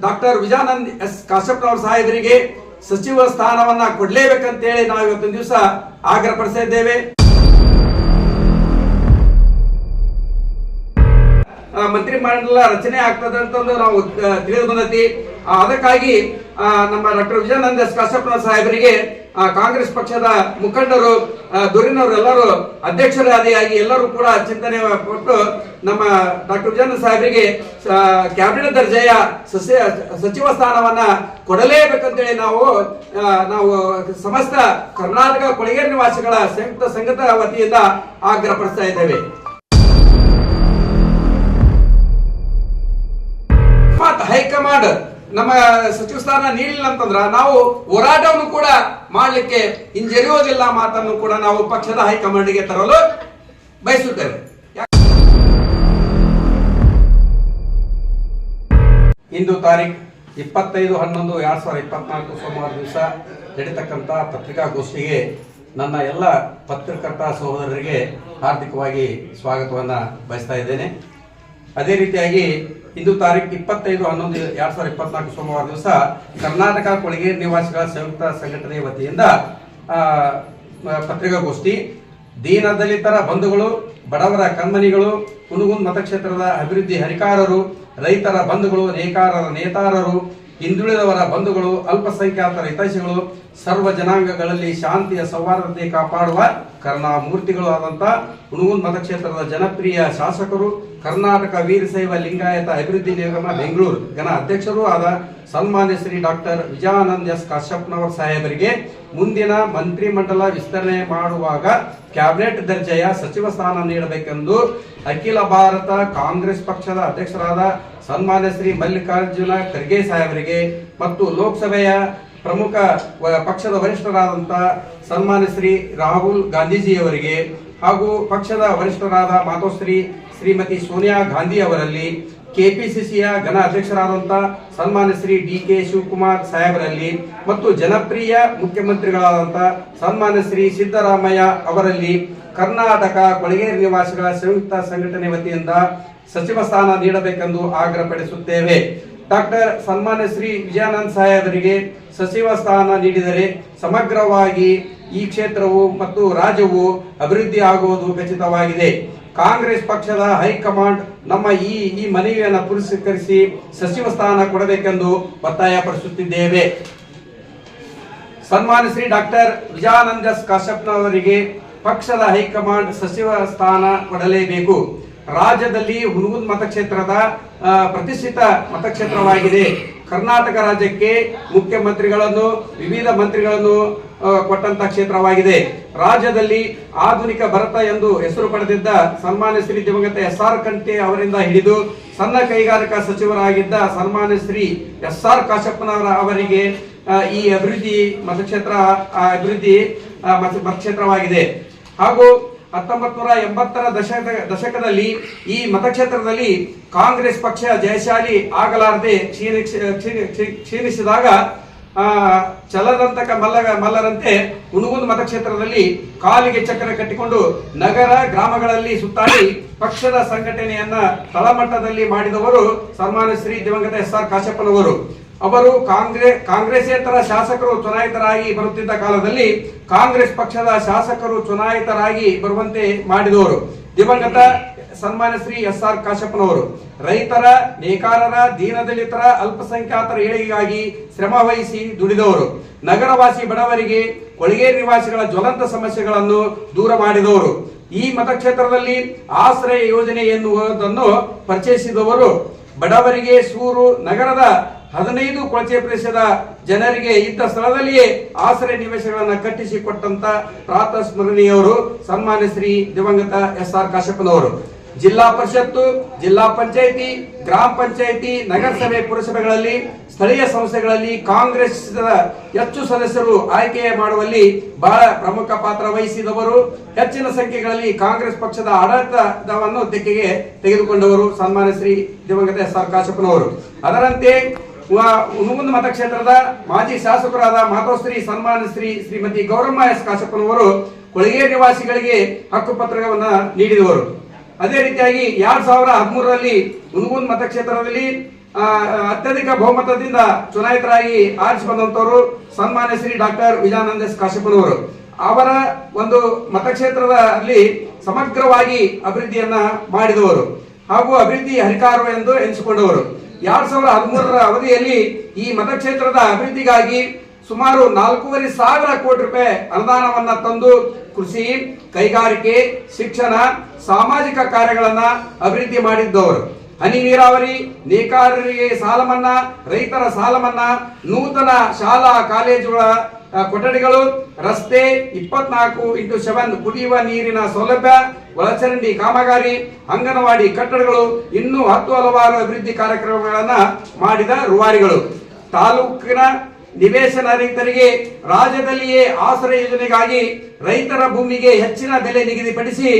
Doctor ವಿಜಾನಂದ್ S ಕಾಶ್ಯಪ್ನವ್ರ ಸಾಹೇಬರಿಗೆ ಸಚಿವ ಸ್ಥಾನವನ್ನ ಕೊಡ್ಲೇಬೇಕಂತೇಳಿ ನಾವು ಇವತ್ತಿನ ದಿವಸ ಆಗ್ರಹ ಆ, ಮಂತ್ರಿಮಂಡಲ ರಚನೆ ಆಗ್ತದೆ ಅಂತಂದು ನಾವು ತಿಳಿದು ಬಂದೈತಿ. ಅದಕ್ಕಾಗಿ ನಮ್ಮ ಡಾಕ್ಟರ್ ವಿಜಯಾನಂದ ಎಸ್ ಕಾಶ್ಯಪ್ನ ಸಾಹೇಬರಿಗೆ ಕಾಂಗ್ರೆಸ್ ಪಕ್ಷದ ಮುಖಂಡರು ದುರಿನವರು ಎಲ್ಲರೂ ಅಧ್ಯಕ್ಷರಾದಿಯಾಗಿ ಎಲ್ಲರೂ ಕೂಡ ಚಿಂತನೆ ಕೊಟ್ಟು ನಮ್ಮ ಡಾಕ್ಟರ್ ವಿಜಯ ಸಾಹೇಬರಿಗೆ ಕ್ಯಾಬಿನೆಟ್ ದರ್ಜೆಯ ಸಸ್ಯ ಸಚಿವ ಸ್ಥಾನವನ್ನ ಕೊಡಲೇಬೇಕಂತೇಳಿ ನಾವು ನಾವು ಸಮಸ್ತ ಕರ್ನಾಟಕ ಕೊಳಗೇರಿ ನಿವಾಸಿಗಳ ಸಂಯುಕ್ತ ಸಂಘದ ವತಿಯಿಂದ ಆಗ್ರಹಪಡಿಸ್ತಾ ಇದ್ದೇವೆ. ಹೈಕಮಾಂಡ್ ನಮ್ಮ ಸಚಿವ ಸ್ಥಾನ ನೀಡಿಲ್ಲ ಅಂತಂದ್ರ ನಾವು ಹೋರಾಟವನ್ನು ಕೂಡ ಮಾಡಲಿಕ್ಕೆ ಹಿಂಜರಿಯೋದಿಲ್ಲ ಮಾತನ್ನು ಕೂಡ ನಾವು ಪಕ್ಷದ ಹೈಕಮಾಂಡ್ಗೆ ತರಲು ಬಯಸುತ್ತೇವೆ. ಇಂದು ತಾರೀಖು ಇಪ್ಪತ್ತೈದು ಹನ್ನೊಂದು, ಎರಡು ಸಾವಿರದ ಇಪ್ಪತ್ನಾಲ್ಕು ಸೋಮವಾರ ದಿವಸ ನಡೀತಕ್ಕಂಥ ಪತ್ರಿಕಾಗೋಷ್ಠಿಗೆ ನನ್ನ ಎಲ್ಲ ಪತ್ರಕರ್ತ ಸಹೋದರರಿಗೆ ಹಾರ್ದಿಕವಾಗಿ ಸ್ವಾಗತವನ್ನು ಬಯಸ್ತಾ ಇದ್ದೇನೆ. ಅದೇ ರೀತಿಯಾಗಿ ಇಂದು ತಾರೀಕು ಇಪ್ಪತ್ತೈದು ಹನ್ನೊಂದು, ಎರಡು ಸಾವಿರದ ಇಪ್ಪತ್ನಾಲ್ಕು ಸೋಮವಾರ ದಿವಸ ಕರ್ನಾಟಕ ಕೊಳಗೇರಿ ನಿವಾಸಿಗಳ ಸಂಯುಕ್ತ ಸಂಘಟನೆ ವತಿಯಿಂದ ಪತ್ರಿಕಾಗೋಷ್ಠಿ, ದೀನ ದಲಿತರ ಬಂಧುಗಳು, ಬಡವರ ಕಣ್ಮನಿಗಳು ಕುನುಗುಂದ್ ಮತಕ್ಷೇತ್ರದ ಅಭಿವೃದ್ಧಿ ಹರಿಕಾರರು ರೈತರ ಬಂಧುಗಳು ನೇಕಾರರ ನೇತಾರರು ಹಿಂದುಳಿದವರ ಬಂಧುಗಳು ಅಲ್ಪಸಂಖ್ಯಾತರ ಹಿತೈಷಿಗಳು ಸರ್ವ ಜನಾಂಗಗಳಲ್ಲಿ ಶಾಂತಿಯ ಸೌಹಾರ್ದತೆ ಕಾಪಾಡುವ ಕರ್ಣಾಮೂರ್ತಿಗಳು ಆದಂತ ಹುಣಗುಂದ್ ಮತಕ್ಷೇತ್ರದ ಜನಪ್ರಿಯ ಶಾಸಕರು, ಕರ್ನಾಟಕ ವೀರಶೈವ ಲಿಂಗಾಯತ ಅಭಿವೃದ್ಧಿ ನಿಗಮ ಬೆಂಗಳೂರು. ಗಣ ಅಧ್ಯಕ್ಷರೂ ಆದ ಸನ್ಮಾನ್ಯ ಶ್ರೀ ಡಾಕ್ಟರ್ ವಿಜಯಾನಂದ್ ಎಸ್ ಕಾಶ್ಯಪ್ನವರ್ ಸಾಹೇಬರಿಗೆ ಮುಂದಿನ ಮಂತ್ರಿಮಂಡಲ ವಿಸ್ತರಣೆ ಮಾಡುವಾಗ ಕ್ಯಾಬಿನೆಟ್ ದರ್ಜೆಯ ಸಚಿವ ಸ್ಥಾನ ನೀಡಬೇಕೆಂದು ಅಖಿಲ ಭಾರತ ಕಾಂಗ್ರೆಸ್ ಪಕ್ಷದ ಅಧ್ಯಕ್ಷರಾದ ಸನ್ಮಾನ್ಯ ಶ್ರೀ ಮಲ್ಲಿಕಾರ್ಜುನ ಖರ್ಗೆ ಸಾಹೇಬರಿಗೆ ಮತ್ತು ಲೋಕಸಭೆಯ ಪ್ರಮುಖ ಪಕ್ಷದ ವರಿಷ್ಠರಾದಂಥ ಸನ್ಮಾನ್ಯ ಶ್ರೀ ರಾಹುಲ್ ಗಾಂಧೀಜಿಯವರಿಗೆ ಹಾಗೂ ಪಕ್ಷದ ವರಿಷ್ಠರಾದ ಮಾತೋಶ್ರೀ ಶ್ರೀಮತಿ ಸೋನಿಯಾ ಗಾಂಧಿ ಅವರಲ್ಲಿ, ಕೆಪಿಸಿಸಿಯ ಘನ ಅಧ್ಯಕ್ಷರಾದಂಥ ಸನ್ಮಾನ್ಯ ಶ್ರೀ ಡಿ ಕೆ ಶಿವಕುಮಾರ್ ಸಾಹೇಬರಲ್ಲಿ ಮತ್ತು ಜನಪ್ರಿಯ ಮುಖ್ಯಮಂತ್ರಿಗಳಾದಂಥ ಸನ್ಮಾನ್ಯ ಶ್ರೀ ಸಿದ್ದರಾಮಯ್ಯ ಅವರಲ್ಲಿ ಕರ್ನಾಟಕ ಕೊಳಗೇರಿ ನಿವಾಸಿಗಳ ಸಂಯುಕ್ತ ಸಂಘಟನೆ ವತಿಯಿಂದ ಸಚಿವ ಸ್ಥಾನ ನೀಡಬೇಕೆಂದು ಆಗ್ರಹಪಡಿಸುತ್ತೇವೆ. ಡಾಕ್ಟರ್ ಸನ್ಮಾನ್ಯ ಶ್ರೀ ವಿಜಯಾನಂದ್ ಸಾಹೇಬರಿಗೆ ಸಚಿವ ಸ್ಥಾನ ನೀಡಿದರೆ ಸಮಗ್ರವಾಗಿ ಈ ಕ್ಷೇತ್ರವು ಮತ್ತು ರಾಜ್ಯವು ಅಭಿವೃದ್ಧಿ ಆಗುವುದು ಖಚಿತವಾಗಿದೆ. ಕಾಂಗ್ರೆಸ್ ಪಕ್ಷದ ಹೈಕಮಾಂಡ್ ನಮ್ಮ ಈ ಈ ಮನವಿಯನ್ನು ಪುರಸ್ಕರಿಸಿ ಸಚಿವ ಸ್ಥಾನ ಕೊಡಬೇಕೆಂದು ಒತ್ತಾಯಪಡಿಸುತ್ತಿದ್ದೇವೆ. ಸನ್ಮಾನ್ಯ ಶ್ರೀ ಡಾಕ್ಟರ್ ವಿಜಯಾನಂದ ಕಾಶ್ಯಪ್ನವರಿಗೆ ಪಕ್ಷದ ಹೈಕಮಾಂಡ್ ಸಚಿವ ಸ್ಥಾನ ಕೊಡಲೇಬೇಕು. ರಾಜ್ಯದಲ್ಲಿ ಹುನಗುಂದ್ ಮತಕ್ಷೇತ್ರದ ಪ್ರತಿಷ್ಠಿತ ಮತಕ್ಷೇತ್ರವಾಗಿದೆ. ಕರ್ನಾಟಕ ರಾಜ್ಯಕ್ಕೆ ಮುಖ್ಯಮಂತ್ರಿಗಳನ್ನು, ವಿವಿಧ ಮಂತ್ರಿಗಳನ್ನು ಕೊಟ್ಟಂತ ಕ್ಷೇತ್ರವಾಗಿದೆ. ರಾಜ್ಯದಲ್ಲಿ ಆಧುನಿಕ ಭರತ ಎಂದು ಹೆಸರು ಪಡೆದಿದ್ದ ಸನ್ಮಾನ್ಯ ಶ್ರೀ ದಿವಂಗತ ಎಸ್ ಆರ್ ಕಂಠೆ ಅವರಿಂದ ಹಿಡಿದು ಸಣ್ಣ ಕೈಗಾರಿಕಾ ಸಚಿವರಾಗಿದ್ದ ಸನ್ಮಾನ್ಯ ಶ್ರೀ ಎಸ್ ಆರ್ ಕಾಶಪ್ಪನವರ ಅವರಿಗೆ ಈ ಅಭಿವೃದ್ಧಿ ಮತಕ್ಷೇತ್ರ ಅಭಿವೃದ್ಧಿ ಮತಕ್ಷೇತ್ರವಾಗಿದೆ. ಹಾಗೂ ಹತ್ತೊಂಬತ್ ನೂರ ಎಂಬತ್ತರ ದಶಕ ದಶಕದಲ್ಲಿ ಈ ಮತಕ್ಷೇತ್ರದಲ್ಲಿ ಕಾಂಗ್ರೆಸ್ ಪಕ್ಷ ಜಯಶಾಲಿ ಆಗಲಾರದೆ ಕ್ಷೀಣಿ ಕ್ಷೀಣಿ- ಕ್ಷೀಣಿ- ಕ್ಷೀಣಿಸಿದಾಗ ಆ, ಚಲದಂತಕ ಮಲ್ಲ ಮಲ್ಲರಂತೆ ಹುಣಗುಂದ್ ಮತಕ್ಷೇತ್ರದಲ್ಲಿ ಕಾಲಿಗೆ ಚಕ್ರ ಕಟ್ಟಿಕೊಂಡು ನಗರ ಗ್ರಾಮಗಳಲ್ಲಿ ಸುತ್ತಾಡಿ ಪಕ್ಷದ ಸಂಘಟನೆಯನ್ನ ತಳಮಟ್ಟದಲ್ಲಿ ಮಾಡಿದವರು ಸನ್ಮಾನ ಶ್ರೀ ದಿವಂಗತ ಎಸ್ ಆರ್ ಕಾಶಪ್ಪನವರು. ಅವರು ಕಾಂಗ್ರೆಸ್ ಕಾಂಗ್ರೆಸ್ಸೇತರ ಶಾಸಕರು ಚುನಾಯಿತರಾಗಿ ಬರುತ್ತಿದ್ದ ಕಾಲದಲ್ಲಿ ಕಾಂಗ್ರೆಸ್ ಪಕ್ಷದ ಶಾಸಕರು ಚುನಾಯಿತರಾಗಿ ಬರುವಂತೆ ಮಾಡಿದವರು. ದಿವಂಗತ ಸನ್ಮಾನ್ಯ ಶ್ರೀ ಎಸ್ ಆರ್ ಕಾಶಪ್ಪನವರು. ರೈತರ, ನೇಕಾರರ, ದೀನದಲಿತರ, ಅಲ್ಪಸಂಖ್ಯಾತರ ಏಳಿಗೆಗಾಗಿ ಶ್ರಮ ವಹಿಸಿ ದುಡಿದವರು. ನಗರವಾಸಿ ಬಡವರಿಗೆ ಕೊಳಗೇರಿ ನಿವಾಸಿಗಳ ಜ್ವಲಂತ ಸಮಸ್ಯೆಗಳನ್ನು ದೂರ ಮಾಡಿದವರು. ಈ ಮತಕ್ಷೇತ್ರದಲ್ಲಿ ಆಶ್ರಯ ಯೋಜನೆ ಎನ್ನುವುದನ್ನು ಪರಿಚಯಿಸಿದವರು ಬಡವರಿಗೆ ಸೂರು ನಗರದ ಹದಿನೈದು ಕೊಳಚೆ ಪ್ರದೇಶದ ಜನರಿಗೆ ಇದ್ದ ಸ್ಥಳದಲ್ಲಿಯೇ ಆಶ್ರಯ ನಿವೇಶಗಳನ್ನು ಕಟ್ಟಿಸಿ ಕೊಟ್ಟಂತ ಪ್ರಾತ ಸ್ಮರಣೀಯವರು ಸನ್ಮಾನ್ಯ ಶ್ರೀ ದಿವಂಗತ ಎಸ್ ಆರ್ ಕಾಶಪ್ಪನವರು. ಜಿಲ್ಲಾ ಪರಿಷತ್ತು, ಜಿಲ್ಲಾ ಪಂಚಾಯಿತಿ, ಗ್ರಾಮ ಪಂಚಾಯಿತಿ, ನಗರಸಭೆ, ಪುರಸಭೆಗಳಲ್ಲಿ, ಸ್ಥಳೀಯ ಸಂಸ್ಥೆಗಳಲ್ಲಿ ಕಾಂಗ್ರೆಸ್ ಹೆಚ್ಚು ಸದಸ್ಯರು ಆಯ್ಕೆ ಮಾಡುವಲ್ಲಿ ಬಹಳ ಪ್ರಮುಖ ಪಾತ್ರ ವಹಿಸಿದವರು. ಹೆಚ್ಚಿನ ಸಂಖ್ಯೆಗಳಲ್ಲಿ ಕಾಂಗ್ರೆಸ್ ಪಕ್ಷದ ಆಡಳಿತವನ್ನು ತೆಕ್ಕೆಗೆ ತೆಗೆದುಕೊಂಡವರು ಸನ್ಮಾನ್ಯ ಶ್ರೀ ದಿವಂಗತ ಎಸ್ ಆರ್ ಕಾಶಪ್ಪನವರು. ಅದರಂತೆ ಹುನಗುಂದ ಮತಕ್ಷೇತ್ರದ ಮಾಜಿ ಶಾಸಕರಾದ ಮಾತೋಶ್ರೀ ಸನ್ಮಾನ ಶ್ರೀ ಶ್ರೀಮತಿ ಗೌರಮ್ಮ ಎಸ್ ಕಾಶಪ್ಪನವರು ಕೊಳಗೇ ನಿವಾಸಿಗಳಿಗೆ ಹಕ್ಕುಪತ್ರವನ್ನು ನೀಡಿದವರು. ಅದೇ ರೀತಿಯಾಗಿ ಎರಡ್ ಸಾವಿರ ಹದಿಮೂರರಲ್ಲಿ ಹುನಗುಂದ ಮತಕ್ಷೇತ್ರದಲ್ಲಿ ಅತ್ಯಧಿಕ ಬಹುಮತದಿಂದ ಚುನಾಯಿತರಾಗಿ ಆರಿಸಿ ಬಂದಂತವರು ಸನ್ಮಾನ್ಯ ಶ್ರೀ ಡಾಕ್ಟರ್ ವಿಜಾನಂದ ಎಸ್ ಕಾಶಪ್ಪನವರು. ಅವರ ಒಂದು ಮತಕ್ಷೇತ್ರದಲ್ಲಿ ಸಮಗ್ರವಾಗಿ ಅಭಿವೃದ್ಧಿಯನ್ನ ಮಾಡಿದವರು ಹಾಗೂ ಅಭಿವೃದ್ಧಿ ಹರಿಕಾರ ಎಂದು ಎನಿಸಿಕೊಂಡವರು. ಎರಡ್ ಸಾವಿರದ ಹದಿಮೂರರ ಅವಧಿಯಲ್ಲಿ ಈ ಮತಕ್ಷೇತ್ರದ ಅಭಿವೃದ್ಧಿಗಾಗಿ ಸುಮಾರು ನಾಲ್ಕೂವರೆ ಸಾವಿರ ಕೋಟಿ ರೂಪಾಯಿ ಅನುದಾನವನ್ನ ತಂದು ಕೃಷಿ, ಕೈಗಾರಿಕೆ, ಶಿಕ್ಷಣ, ಸಾಮಾಜಿಕ ಕಾರ್ಯಗಳನ್ನ ಅಭಿವೃದ್ಧಿ ಮಾಡಿದ್ದವರು. ಹನಿ ನೀರಾವರಿ, ನೇಕಾರರಿಗೆ ಸಾಲ ಮನ್ನಾ ರೈತರ ಸಾಲ ಮನ್ನಾ ನೂತನ ಶಾಲಾ, ಕಾಲೇಜುಗಳ ಕೊಠಡಿಗಳು, ರಸ್ತೆ ಇಪ್ಪತ್ನಾಲ್ಕು ಇಂಟು ಸೆವೆನ್ ಕುಡಿಯುವ ನೀರಿನ ಸೌಲಭ್ಯ, ಒಳಚರಂಡಿ ಕಾಮಗಾರಿ, ಅಂಗನವಾಡಿ ಕಟ್ಟಡಗಳು, ಇನ್ನೂ ಹತ್ತು ಹಲವಾರು ಅಭಿವೃದ್ಧಿ ಕಾರ್ಯಕ್ರಮಗಳನ್ನು ಮಾಡಿದ ರೂವಾರಿಗಳು. ತಾಲೂಕಿನ ನಿವೇಶನ ರೈತರಿಗೆ ರಾಜ್ಯದಲ್ಲಿಯೇ ಆಶ್ರಯ ಯೋಜನೆಗಾಗಿ ರೈತರ ಭೂಮಿಗೆ ಹೆಚ್ಚಿನ ಬೆಲೆ ನಿಗದಿಪಡಿಸಿ,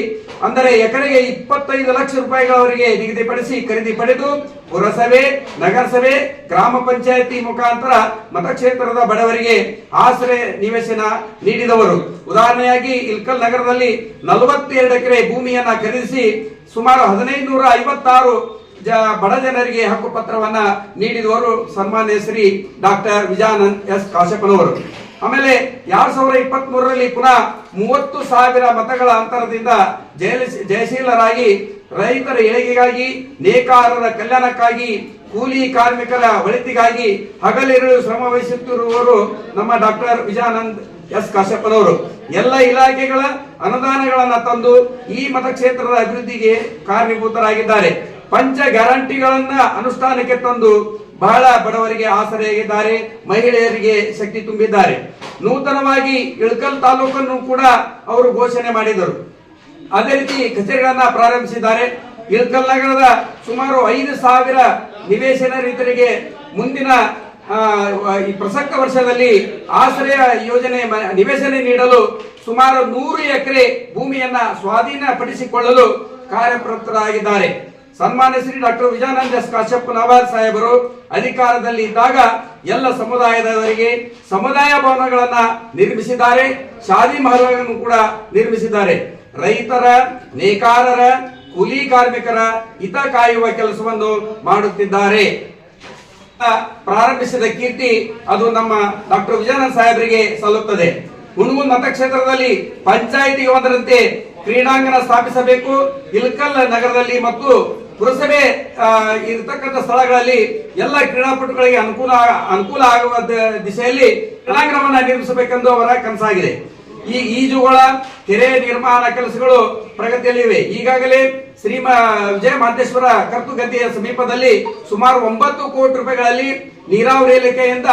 ಅಂದರೆ ಎಕರೆಗೆ ಇಪ್ಪತ್ತೈದು ಲಕ್ಷ ರೂಪಾಯಿಗಳವರಿಗೆ ನಿಗದಿಪಡಿಸಿ ಖರೀದಿ ಪಡೆದು, ಪುರಸಭೆ, ನಗರಸಭೆ, ಗ್ರಾಮ ಪಂಚಾಯತಿ ಮುಖಾಂತರ ಮತಕ್ಷೇತ್ರದ ಬಡವರಿಗೆ ಆಶ್ರಯ ನಿವೇಶನ ನೀಡಿದವರು. ಉದಾಹರಣೆಯಾಗಿ, ಇಲ್ಕಲ್ ನಗರದಲ್ಲಿ ನಲವತ್ತೆರಡು ಎಕರೆ ಭೂಮಿಯನ್ನ ಖರೀದಿಸಿ ಸುಮಾರು ಹದಿನೈದು ನೂರ ಐವತ್ತಾರು ಬಡ ಜನರಿಗೆ ಹಕ್ಕುಪತ್ರವನ್ನ ನೀಡಿದವರು ಸನ್ಮಾನ್ಯ ಶ್ರೀ ಡಾಕ್ಟರ್ ವಿಜಾನಂದ್ ಎಸ್ ಕಾಶಪ್ಪನವರು. ಆಮೇಲೆ ಎರಡ್ ಸಾವಿರದ ಇಪ್ಪತ್ತ್ ಮೂರರಲ್ಲಿ ಪುನಃ ಮೂವತ್ತು ಸಾವಿರ ಮತಗಳ ಅಂತರದಿಂದ ಜಯಶೀಲರಾಗಿ ರೈತರ ಏಳಿಗೆಗಾಗಿ, ನೇಕಾರರ ಕಲ್ಯಾಣಕ್ಕಾಗಿ, ಕೂಲಿ ಕಾರ್ಮಿಕರ ಒಳಿತಿಗಾಗಿ ಹಗಲಿರುಳು ಶ್ರಮ ವಹಿಸುತ್ತಿರುವವರು ನಮ್ಮ ಡಾಕ್ಟರ್ ವಿಜಯಾನಂದ್ ಎಸ್ ಕಾಶ್ಯಪ್ಪನವರು ಎಲ್ಲ ಇಲಾಖೆಗಳ ಅನುದಾನಗಳನ್ನು ತಂದು ಈ ಮತಕ್ಷೇತ್ರದ ಅಭಿವೃದ್ಧಿಗೆ ಕಾರಣೀಭೂತರಾಗಿದ್ದಾರೆ. ಪಂಚ ಗ್ಯಾರಂಟಿಗಳನ್ನ ಅನುಷ್ಠಾನಕ್ಕೆ ತಂದು ಬಹಳ ಬಡವರಿಗೆ ಆಸರೆಯಾಗಿದ್ದಾರೆ, ಮಹಿಳೆಯರಿಗೆ ಶಕ್ತಿ ತುಂಬಿದ್ದಾರೆ. ನೂತನವಾಗಿ ಇಳಕಲ್ ತಾಲೂಕನ್ನು ಕೂಡ ಅವರು ಘೋಷಣೆ ಮಾಡಿದರು. ಅದೇ ರೀತಿ ಕಚೇರಿಗಳನ್ನ ಪ್ರಾರಂಭಿಸಿದ್ದಾರೆ. ಇಳಕಲ್ ನಗರದ ಸುಮಾರು ಐದು ಸಾವಿರ ನಿವೇಶನ ರೈತರಿಗೆ ಮುಂದಿನ ಈ ಪ್ರಸಕ್ತ ವರ್ಷದಲ್ಲಿ ಆಶ್ರಯ ಯೋಜನೆ ನಿವೇಶನ ನೀಡಲು ಸುಮಾರು ನೂರು ಎಕರೆ ಭೂಮಿಯನ್ನ ಸ್ವಾಧೀನಪಡಿಸಿಕೊಳ್ಳಲು ಕಾರ್ಯಪ್ರವೃತ್ತರಾಗಿದ್ದಾರೆ. ಸನ್ಮಾನ್ಯ ಶ್ರೀ ಡಾಕ್ಟರ್ ವಿಜಯಾನಂದ ಎಸ್ ಕಾಶ್ಯಪ್ಪನವರ್ ಸಾಹೇಬರು ಅಧಿಕಾರದಲ್ಲಿ ಇದ್ದಾಗ ಎಲ್ಲ ಸಮುದಾಯದವರಿಗೆ ಸಮುದಾಯ ಭವನಗಳನ್ನ ನಿರ್ಮಿಸಿದ್ದಾರೆ, ಶಾದಿ ಮಹಲ್ಗಳನ್ನು ಕೂಡ ನಿರ್ಮಿಸಿದ್ದಾರೆ. ರೈತರ, ನೇಕಾರರ, ಕೂಲಿ ಕಾರ್ಮಿಕರ ಹಿತ ಕಾಯುವ ಕೆಲಸವನ್ನು ಮಾಡುತ್ತಿದ್ದಾರೆ. ಪ್ರಾರಂಭಿಸಿದ ಕೀರ್ತಿ ಅದು ನಮ್ಮ ಡಾಕ್ಟರ್ ವಿಜಯಾನಂದ ಸಾಹೇಬರಿಗೆ ಸಲ್ಲುತ್ತದೆ. ಹುಣಗುಂದ್ ಮತಕ್ಷೇತ್ರದಲ್ಲಿ ಪಂಚಾಯಿತಿ ಒಂದರಂತೆ ಕ್ರೀಡಾಂಗಣ ಸ್ಥಾಪಿಸಬೇಕು. ಇಲ್ಕಲ್ ನಗರದಲ್ಲಿ ಮತ್ತು ಪುರಸಭೆ ಇರತಕ್ಕಂಥ ಸ್ಥಳಗಳಲ್ಲಿ ಎಲ್ಲ ಕ್ರೀಡಾಪಟುಗಳಿಗೆ ಅನುಕೂಲ ಅನುಕೂಲ ಆಗುವ ದ- ದಿಶೆಯಲ್ಲಿ ಕ್ರೀಡಾಂಗಣವನ್ನ ನಿರ್ಮಿಸಬೇಕೆಂದು ಅವರ ಕನಸಾಗಿದೆ. ಈ ಈಜುಗಳ ಕೆರೆ ನಿರ್ಮಾಣ ಕೆಲಸಗಳು ಪ್ರಗತಿಯಲ್ಲಿವೆ. ಈಗಾಗಲೇ ಶ್ರೀಮ, ವಿಜಯ ಮಹಂತೇಶ್ವರ ಕರ್ತುಗದ್ದೆಯ ಸಮೀಪದಲ್ಲಿ ಸುಮಾರು ಒಂಬತ್ತು ಕೋಟಿ ರೂಪಾಯಿಗಳಲ್ಲಿ ನೀರಾವರಿ ಇಲಾಖೆಯಿಂದ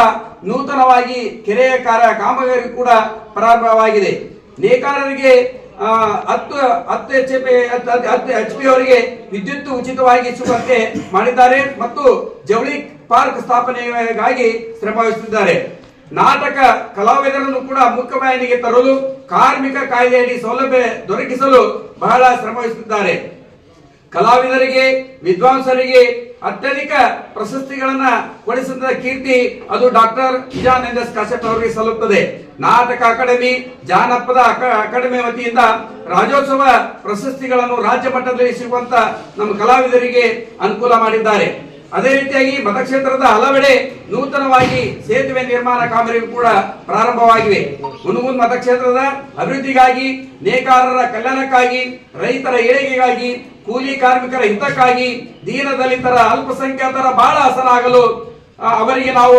ನೂತನವಾಗಿ ಕೆರೆಯ ಕಾರ್ಯ ಕಾಮಗಾರಿ ಕೂಡ ಪ್ರಾರಂಭವಾಗಿದೆ. ನೇಕಾರರಿಗೆ ಹತ್ತು ಹತ್ತು ಎಚ್ ಪಿ ಹತ್ತು ಎಚ್ ಪಿ ಅವರಿಗೆ ವಿದ್ಯುತ್ ಉಚಿತವಾಗಿ ಸಿಗುವಂತೆ ಮಾಡಿದ್ದಾರೆ ಮತ್ತು ಜವಳಿ ಪಾರ್ಕ್ ಸ್ಥಾಪನೆಗಾಗಿ ಶ್ರಮ ವಹಿಸುತ್ತಿದ್ದಾರೆ. ನಾಟಕ, ಕಲಾವಿದರನ್ನು ಕೂಡ ಮುಖ್ಯವಾಹಿನಿಗೆ ತರಲು ಕಾರ್ಮಿಕ ಕಾಯ್ದೆಯಡಿ ಸೌಲಭ್ಯ ದೊರಕಿಸಲು ಬಹಳ ಶ್ರಮ ವಹಿಸುತ್ತಿದ್ದಾರೆ. ಕಲಾವಿದರಿಗೆ, ವಿದ್ವಾಂಸರಿಗೆ ಅತ್ಯಧಿಕ ಪ್ರಶಸ್ತಿಗಳನ್ನ ಕೊಡಿಸಿದ ಕೀರ್ತಿ ಅದು ಡಾಕ್ಟರ್ ವಿಜಯಾನಂದ ಎಸ್ ಕಾಶ್ಯಪ್ ಅವರಿಗೆ ಸಲ್ಲುತ್ತದೆ. ನಾಟಕ ಅಕಾಡೆಮಿ, ಜಾನಪದ ಅಕ- ಅಕಾಡೆಮಿ ವತಿಯಿಂದ ರಾಜ್ಯೋತ್ಸವ ಪ್ರಶಸ್ತಿಗಳನ್ನು ರಾಜ್ಯ ಮಟ್ಟದಲ್ಲಿ ಸಿಗುವಂತ ನಮ್ಮ ಕಲಾವಿದರಿಗೆ ಅನುಕೂಲ ಮಾಡಿದ್ದಾರೆ. ಅದೇ ರೀತಿಯಾಗಿ ಮತಕ್ಷೇತ್ರದ ಹಲವೆಡೆ ನೂತನವಾಗಿ ಸೇತುವೆ ನಿರ್ಮಾಣ ಕಾಮಗಾರಿ ಕೂಡ ಪ್ರಾರಂಭವಾಗಿವೆ. ಹುನಗುಂದ್ ಮತಕ್ಷೇತ್ರದ ಅಭಿವೃದ್ಧಿಗಾಗಿ, ನೇಕಾರರ ಕಲ್ಯಾಣಕ್ಕಾಗಿ, ರೈತರ ಏಳಿಗೆಗಾಗಿ ಕೂಲಿ ಕಾರ್ಮಿಕರ ಹಿತಕ್ಕಾಗಿ ದೀನ ದಲಿತರ ಅಲ್ಪಸಂಖ್ಯಾತರ ಬಹಳ ಹಸನಾಗಲು ಅವರಿಗೆ ನಾವು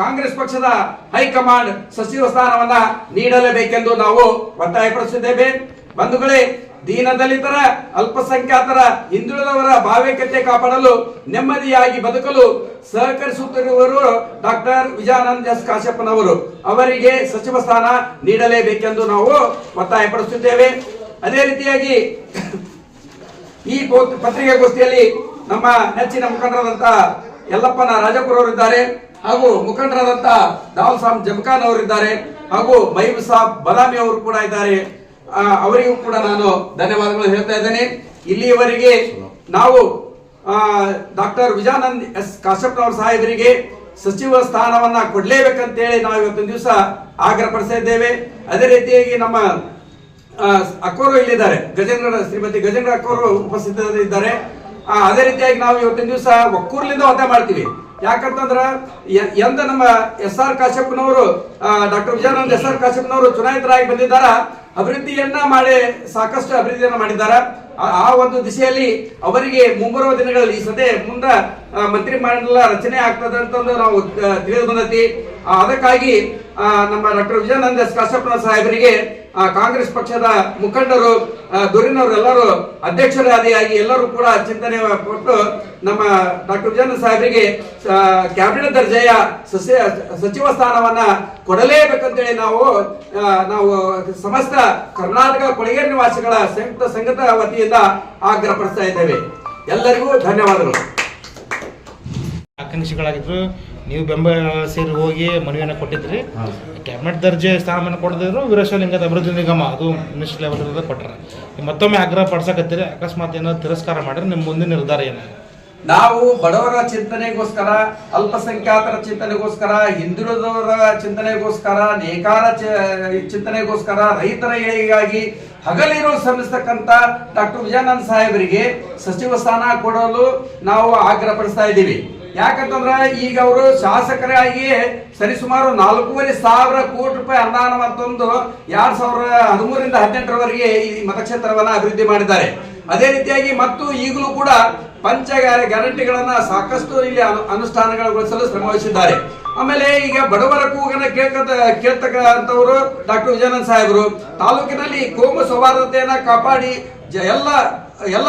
ಕಾಂಗ್ರೆಸ್ ಪಕ್ಷದ ಹೈಕಮಾಂಡ್ ಸಚಿವ ಸ್ಥಾನವನ್ನ ನೀಡಲೇಬೇಕೆಂದು ನಾವು ಒತ್ತಾಯಪಡಿಸಿದ್ದೇವೆ. ಬಂಧುಗಳೇ ದೀನ ದಲಿತರ ಅಲ್ಪಸಂಖ್ಯಾತರ ಹಿಂದುಳಿದವರ ಭಾವೈಕ್ಯತೆ ಕಾಪಾಡಲು, ನೆಮ್ಮದಿಯಾಗಿ ಬದುಕಲು ಸಹಕರಿಸುತ್ತಿರುವವರು ಡಾಕ್ಟರ್ ವಿಜಯಾನಂದ್ ಎಸ್ ಕಾಶ್ಯಪ್ಪನವರು ಅವರಿಗೆ ಸಚಿವ ಸ್ಥಾನ ನೀಡಲೇಬೇಕೆಂದು ನಾವು ಒತ್ತಾಯಪಡಿಸುತ್ತೇವೆ ಅದೇ ರೀತಿಯಾಗಿ ಈ ಪತ್ರಿಕಾಗೋಷ್ಠಿಯಲ್ಲಿ ನಮ್ಮ ನೆಚ್ಚಿನ ಮುಖಂಡರಾದಂತ ಯಲ್ಲಪ್ಪನ ರಾಜಪುರ ಅವರಿದ್ದಾರೆ ಹಾಗೂ ಮುಖಂಡರಾದಂತ ದಾವಲ್ ಸಾಮ್ ಜಮಖಾನ್ ಅವರಿದ್ದಾರೆ ಹಾಗೂ ಮೈಬ್ ಸಾಬ್ ಬದಾಮಿ ಅವರು ಕೂಡ ಇದ್ದಾರೆ. ಅವರಿಗೂ ಕೂಡ ನಾನು ಧನ್ಯವಾದಗಳು ಹೇಳ್ತಾ ಇದ್ದೇನೆ. ಇಲ್ಲಿಯವರೆಗೆ ನಾವು ಡಾಕ್ಟರ್ ವಿಜಾನಂದ್ ಎಸ್ ಕಾಶ್ಯಪ್ನವರ ಸಾಹೇಬರಿಗೆ ಸಚಿವ ಸ್ಥಾನವನ್ನ ಕೊಡ್ಲೇಬೇಕಂತೇಳಿ ನಾವು ಇವತ್ತೊಂದು ದಿವಸ ಆಗ್ರಹ ಪಡಿಸ್ತಾ ಇದ್ದೇವೆ. ಅದೇ ರೀತಿಯಾಗಿ ನಮ್ಮ ಅಕ್ಕೋರು ಇಲ್ಲಿದ್ದಾರೆ. ಗಜೇಂದ್ರ ಶ್ರೀಮತಿ ಗಜೇಂದ್ರ ಅಕ್ಕೋರು ಉಪಸ್ಥಿತರಿದ್ದಾರೆ. ಅದೇ ರೀತಿಯಾಗಿ ನಾವು ಇವತ್ತಿನ ದಿವಸ ಒಕ್ಕೂರ್ಲಿಂದ ಮತ ಮಾಡ್ತೀವಿ. ಯಾಕಂತಂದ್ರ ಎಂದ ನಮ್ಮ ಎಸ್ ಆರ್ ಕಾಶ್ಯಪ್ಪನವರು ಡಾಕ್ಟರ್ ವಿಜಯಾನಂದ ಎಸ್ ಆರ್ ಕಾಶ್ಯಪ್ಪನವರು ಚುನಾಯಿತರಾಗಿ ಬಂದಿದ್ದಾರ. ಅಭಿವೃದ್ಧಿಯನ್ನ ಮಾಡಿ ಸಾಕಷ್ಟು ಅಭಿವೃದ್ಧಿಯನ್ನ ಮಾಡಿದ್ದಾರ. ಆ- ಒಂದು ದಿಶೆಯಲ್ಲಿ ಅವರಿಗೆ ಮುಂಬರುವ ದಿನಗಳಲ್ಲಿ ಈ ಸದ್ಯ ಮುಂದ ಮಂತ್ರಿ ಮಂಡಲ ರಚನೆ ಆಗ್ತದೆ ಅಂತಂದು ನಾವು ತಿಳಿದು ಬಂದೈತಿ. ಅದಕ್ಕಾಗಿ ನಮ್ಮ ಡಾಕ್ಟರ್ ವಿಜಯಾನಂದ ಎಸ್ ಕಾಶ್ಯಪ್ಪನ ಸಾಹೇಬರಿಗೆ ಆ, ಕಾಂಗ್ರೆಸ್ ಪಕ್ಷದ ಮುಖಂಡರು ದುರಿನವರೆಲ್ಲರೂ ಅಧ್ಯಕ್ಷರಾದಿಯಾಗಿ ಎಲ್ಲರೂ ಕೂಡ ಚಿಂತನೆ ಕೊಟ್ಟು ನಮ್ಮ ಡಾಕ್ಟರ್ ವಿಜಯನ ಸಾಹೇಬರಿಗೆ ಕ್ಯಾಬಿನೆಟ್ ದರ್ಜೆಯ ಸಚಿವ ಸ್ಥಾನವನ್ನ ಕೊಡಲೇಬೇಕಂತೇಳಿ ನಾವು ನಾವು ಸಮಸ್ತ ಕರ್ನಾಟಕ ಕೊಳಗೇರಿ ನಿವಾಸಿಗಳ ಸಂಯುಕ್ತ ಸಂಘದ ವತಿಯಿಂದ ಆಗ್ರಹಪಡಿಸ್ತಾ ಇದ್ದೇವೆ. ಎಲ್ಲರಿಗೂ ಧನ್ಯವಾದಗಳು. ಆಕಾಂಕ್ಷಿಗಳಾಗಿದ್ರು ನೀವು ಬೆಂಬಲ ಸೇರಿ ಹೋಗಿ ಮನವಿಯನ್ನು ಕೊಟ್ಟಿದ್ರಿ. ಕ್ಯಾಬಿನೆಟ್ ದರ್ಜೆ ಸ್ಥಾನಮಾನ ಕೊಡದಿದ್ರು ವೀರಶೈವಲಿಂಗದ ಅಭಿವೃದ್ಧಿ ನಿಗಮ ಅದು ಮಿನಿಸ್ಟರ್ ಲೆವೆಲ್ ಕೊಟ್ಟರೆ ಮತ್ತೊಮ್ಮೆ ಆಗ್ರಹ ಪಡಿಸಕತ್ತೀರಿ ಅಕಸ್ಮಾತ್ ಏನಾದ್ರು ತಿರಸ್ಕಾರ ಮಾಡಿದ್ರೆ ನಿಮ್ಮ ಮುಂದಿನ ನಿರ್ಧಾರ ಏನು? ನಾವು ಬಡವರ ಚಿಂತನೆಗೋಸ್ಕರ ಅಲ್ಪಸಂಖ್ಯಾತರ ಚಿಂತನೆಗೋಸ್ಕರ ಹಿಂದುಳಿದವರ ಚಿಂತನೆಗೋಸ್ಕರ ನೇಕಾರ ಚಿಂತನೆಗೋಸ್ಕರ ರೈತರ ಏಳಿಗೆಗಾಗಿ ಹಗಲಿರು ಶ್ರಮಿಸ್ತಕ್ಕಂಥ ಡಾಕ್ಟರ್ ವಿಜಯಾನಂದ ಸಾಹೇಬರಿಗೆ ಸಚಿವ ಸ್ಥಾನ ಕೊಡಲು ನಾವು ಆಗ್ರಹಪಡಿಸ್ತಾ ಇದ್ದೀವಿ. ಯಾಕಂತಂದ್ರ ಈಗ ಅವರು ಶಾಸಕರಾಗಿ ಸರಿಸುಮಾರು ನಾಲ್ಕೂವರೆ ಸಾವಿರ ಕೋಟಿ ರೂಪಾಯಿ ಅನುದಾನ ಮತ್ತೊಂದು ಎರಡ್ ಸಾವಿರದ ಹದಿಮೂರರಿಂದ ಹದಿನೆಂಟರವರೆಗೆ ಈ ಮತಕ್ಷೇತ್ರವನ್ನ ಅಭಿವೃದ್ಧಿ ಮಾಡಿದ್ದಾರೆ. ಅದೇ ರೀತಿಯಾಗಿ ಮತ್ತು ಈಗಲೂ ಕೂಡ ಪಂಚ ಗ್ಯಾರ- ಗ್ಯಾರಂಟಿಗಳನ್ನ ಸಾಕಷ್ಟು ಇಲ್ಲಿ ಅನು- ಅನುಷ್ಠಾನಗೊಳಿಸಲು ಶ್ರಮವಹಿಸಿದ್ದಾರೆ. ಆಮೇಲೆ ಈಗ ಬಡವರ ಕೂಗನ ಕೇಳ್ಕತ, ಕೇಳ್ತಕ್ಕಂಥವರು ಡಾಕ್ಟರ್ ವಿಜಯಾನಂದ ಸಾಹೇಬರು, ತಾಲೂಕಿನಲ್ಲಿ ಕೋಮು ಸೌಹಾರ್ದತೆಯನ್ನ ಕಾಪಾಡಿ ಎಲ್ಲ ಎಲ್ಲ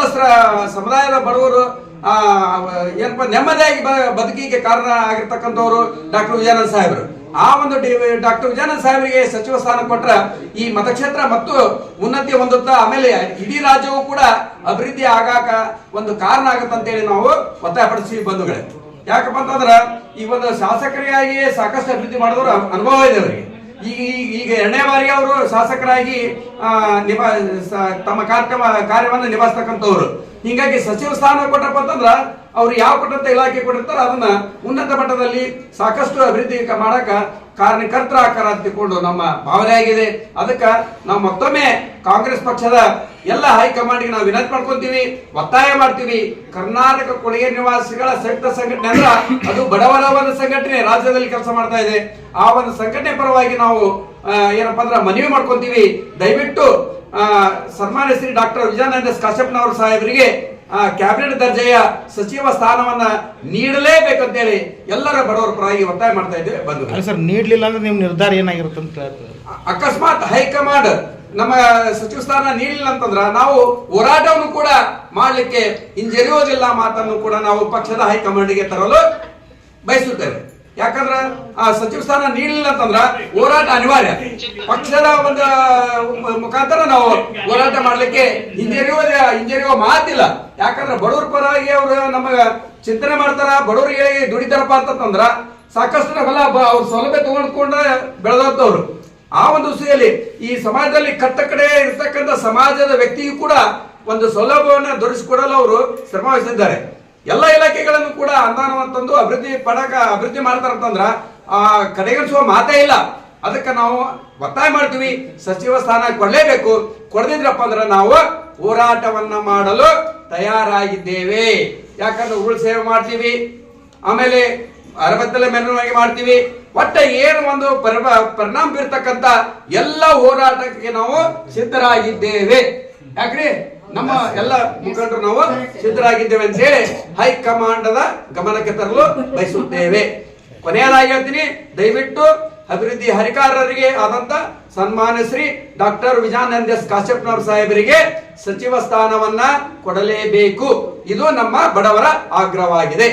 ಸಮುದಾಯದ ಬಡವರು ಏನಪ್ಪ, ನೆಮ್ಮದಿಯಾಗಿ ಬದುಕಿಗೆ ಕಾರಣ ಆಗಿರ್ತಕ್ಕಂಥವ್ರು ಡಾಕ್ಟರ್ ವಿಜಯಾನಂದ ಸಾಹೇಬರು. ಆ ಒಂದು ಡಾಕ್ಟರ್ ವಿಜಯಾನಂದ ಸಾಹೇಬರಿಗೆ ಸಚಿವ ಸ್ಥಾನ ಕೊಟ್ರ ಈ ಮತಕ್ಷೇತ್ರ ಮತ್ತು ಉನ್ನತಿ ಹೊಂದುತ್ತಾ, ಆಮೇಲೆ ಇಡೀ ರಾಜ್ಯವೂ ಕೂಡ ಅಭಿವೃದ್ಧಿ ಆಗಾಕ ಒಂದು ಕಾರಣ ಆಗತ್ತಂತೇಳಿ ನಾವು ಒತ್ತಾಯಪಡಿಸಿ ಬಂಧುಗಳೇ. ಯಾಕಪ್ಪ ಅಂತಂದ್ರ ಈ ಒಂದು ಶಾಸಕರಿಗಾಗಿ ಸಾಕಷ್ಟು ಅಭಿವೃದ್ಧಿ ಮಾಡಿದವರು ಅನುಭವ ಇದೆ ಅವರಿಗೆ. ಈಗ ಈಗ- ಈಗ ಎರಡನೇ ಬಾರಿಗೆ ಅವರು ಶಾಸಕರಾಗಿ ನಿಭಾ ತಮ್ಮ ಕಾರ್ಯಕ್ರಮ, ಕಾರ್ಯವನ್ನು ನಿಭಾಯಿಸ್ತಕ್ಕಂಥವ್ರು. ಹಿಂಗಾಗಿ ಸಚಿವ ಸ್ಥಾನ ಕೊಟ್ಟಪ್ಪ ಅಂತಂದ್ರೆ ಅವ್ರು ಯಾವ ಕೊಟ್ಟಂತ ಇಲಾಖೆ ಕೊಟ್ಟಿರ್ತಾರೋ ಅದನ್ನ ಉನ್ನತ ಮಟ್ಟದಲ್ಲಿ ಸಾಕಷ್ಟು ಅಭಿವೃದ್ಧಿ ಮಾಡಕ ಕಾರಣಕರ್ತರ ಆಕಾರ ಅಂತ ತಿಳ್ಕೊಂಡು ನಮ್ಮ ಭಾವನೆ ಆಗಿದೆ. ಅದಕ್ಕೆ ನಾವು ಮತ್ತೊಮ್ಮೆ ಕಾಂಗ್ರೆಸ್ ಪಕ್ಷದ ಎಲ್ಲ ಹೈಕಮಾಂಡ್ಗೆ ನಾವು ವಿನಂತಿ ಮಾಡ್ಕೊಂತೀವಿ, ಒತ್ತಾಯ ಮಾಡ್ತೀವಿ. ಕರ್ನಾಟಕ ಕೊಳಗೆ ನಿವಾಸಿಗಳ ಸಂಯುಕ್ತ ಸಂಘಟನೆ ಅಂದ್ರೆ ಅದು ಬಡವರ ಒಂದು ಸಂಘಟನೆ, ರಾಜ್ಯದಲ್ಲಿ ಕೆಲಸ ಮಾಡ್ತಾ ಇದೆ. ಆ ಒಂದು ಸಂಘಟನೆ ಪರವಾಗಿ ನಾವು ಏನಪ್ಪ ಅಂದ್ರೆ ಮನವಿ ಮಾಡ್ಕೊಂತೀವಿ. ದಯವಿಟ್ಟು ಸನ್ಮಾನ್ಯ ಶ್ರೀ ಡಾಕ್ಟರ್ ವಿಜಯಾನಂದ ಕಾಶ್ಯಪ್ನವರ ಸಾಹೇಬರಿಗೆ ಆ, ಕ್ಯಾಬಿನೆಟ್ ದರ್ಜೆಯ ಸಚಿವ ಸ್ಥಾನವನ್ನ ನೀಡಲೇಬೇಕಂತೇಳಿ ಎಲ್ಲರ ಬಡವರ ಪರವಾಗಿ ಒತ್ತಾಯ ಮಾಡ್ತಾ ಇದ್ದೇವೆ. ಬಂದು ಸರ್ ನೀಡಲಿಲ್ಲ ಅಂದ್ರೆ ನಿಮ್ಮ ನಿರ್ಧಾರ ಏನಾಗಿರುತ್ತೆ ಅಂತ ಅಕಸ್ಮಾತ್ ಹೈಕಮಾಂಡ್ ನಮ್ಮ ಸಚಿವ ಸ್ಥಾನ ನೀಡಲಿಲ್ಲ ಅಂತಂದ್ರ ನಾವು ಹೋರಾಟವನ್ನು ಕೂಡ ಮಾಡಲಿಕ್ಕೆ ಹಿಂಜರಿಯೋದಿಲ್ಲ ಮಾತನ್ನು ಕೂಡ ನಾವು ಪಕ್ಷದ ಹೈಕಮಾಂಡ್ಗೆ ತರಲು ಬಯಸುತ್ತೇವೆ. ಯಾಕಂದ್ರ ಆ ಸಚಿವ ಸ್ಥಾನ ನೀಡಲಿಲ್ಲ ಅಂತಂದ್ರ ಹೋರಾಟ ಅನಿವಾರ್ಯ. ಪಕ್ಷದ ಒಂದು ಮುಖಾಂತರ ನಾವು ಹೋರಾಟ ಮಾಡ್ಲಿಕ್ಕೆ ಹಿಂಜರಿಯೋ ಹಿಂಜರಿಯೋ ಮಾತಿಲ್ಲ. ಯಾಕಂದ್ರೆ ಬಡವ್ರ ಪರವಾಗಿ ಅವರು ನಮಗ ಚಿಂತನೆ ಮಾಡ್ತಾರ ಬಡವರಿಗೆ ದುಡಿತಾರಪ್ಪ ಅಂತಂದ್ರ ಸಾಕಷ್ಟು ನಾವೆಲ್ಲ ಅವ್ರ ಸೌಲಭ್ಯ ತಗೊಂಡ್ಕೊಂಡ ಬೆಳೆದಂತವ್ರು ಆ ಒಂದು ವಿಷಯದಲ್ಲಿ ಈ ಸಮಾಜದಲ್ಲಿ ಕಟ್ಟ ಕಡೆ ಇರ್ತಕ್ಕಂಥ ಸಮಾಜದ ವ್ಯಕ್ತಿಗೂ ಕೂಡ ಒಂದು ಸೌಲಭ್ಯವನ್ನು ದೊರಕಿಸಿಕೊಡಲು ಅವರು ಶ್ರಮ ವಹಿಸಿದ್ದಾರೆ ಎಲ್ಲ ಇಲಾಖೆಗಳನ್ನು ಕೂಡ ಅನುದಾನವನ್ನು ತಂದು ಅಭಿವೃದ್ಧಿ ಪಡಕ ಅಭಿವೃದ್ಧಿ ಮಾಡ್ತಾರಂತಂದ್ರ ಆ, ಕಡೆಗಣಿಸುವ ಮಾತೇ ಇಲ್ಲ. ಅದಕ್ಕೆ ನಾವು ಒತ್ತಾಯ ಮಾಡ್ತೀವಿ, ಸಚಿವ ಸ್ಥಾನ ಕೊಡಲೇಬೇಕು. ಕೊಡದಿದ್ರಪ್ಪ ಅಂದ್ರೆ ನಾವು ಹೋರಾಟವನ್ನ ಮಾಡಲು ತಯಾರಾಗಿದ್ದೇವೆ. ಯಾಕಂದ್ರೆ ಉರುಳು ಸೇವೆ ಮಾಡ್ತೀವಿ, ಆಮೇಲೆ ಅರವತ್ತಲೆ ಮೆರವಣಿಗೆ ಮಾಡ್ತೀವಿ. ಒಟ್ಟ ಏನು ಒಂದು ಪರಿಣಾಮ ಬೀರ್ತಕ್ಕಂತ ಎಲ್ಲ ಹೋರಾಟಕ್ಕೆ ನಾವು ಸಿದ್ಧರಾಗಿದ್ದೇವೆ. ಯಾಕ್ರಿ? ನಮ್ಮ ಎಲ್ಲ ಮುಖಂಡರು ನಾವು ಸಿದ್ಧರಾಗಿದ್ದೇವೆ ಅಂತ ಹೇಳಿ ಹೈಕಮಾಂಡದ ಗಮನಕ್ಕೆ ತರಲು ಬಯಸುತ್ತೇವೆ. ಕೊನೆಯದಾಗಿ ಹೇಳ್ತೀನಿ, ದಯವಿಟ್ಟು ಅಭಿವೃದ್ಧಿ ಹರಿಕಾರರಿಗೆ ಆದಂತ ಸನ್ಮಾನ್ಯ ಶ್ರೀ ಡಾಕ್ಟರ್ ವಿಜಯಾನಂದ ಎಸ್ ಕಾಶ್ಯಪ್ನವರ್ ಸಾಹೇಬರಿಗೆ ಸಚಿವ ಸ್ಥಾನವನ್ನ ಕೊಡಲೇಬೇಕು. ಇದು ನಮ್ಮ ಬಡವರ ಆಗ್ರಹವಾಗಿದೆ.